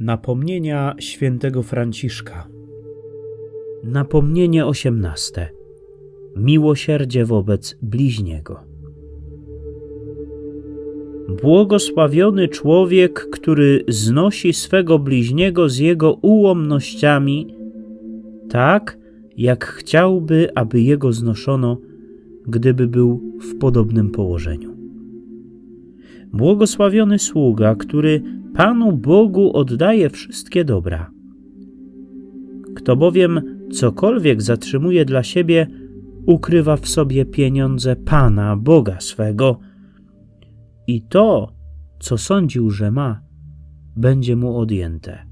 Napomnienia świętego Franciszka. Napomnienie osiemnaste. Miłosierdzie wobec bliźniego. Błogosławiony człowiek, który znosi swego bliźniego z jego ułomnościami, tak jak chciałby, aby jego znoszono, gdyby był w podobnym położeniu. Błogosławiony sługa, który Panu Bogu oddaje wszystkie dobra. Kto bowiem cokolwiek zatrzymuje dla siebie, ukrywa w sobie pieniądze Pana Boga swego i to, co sądził, że ma, będzie mu odjęte.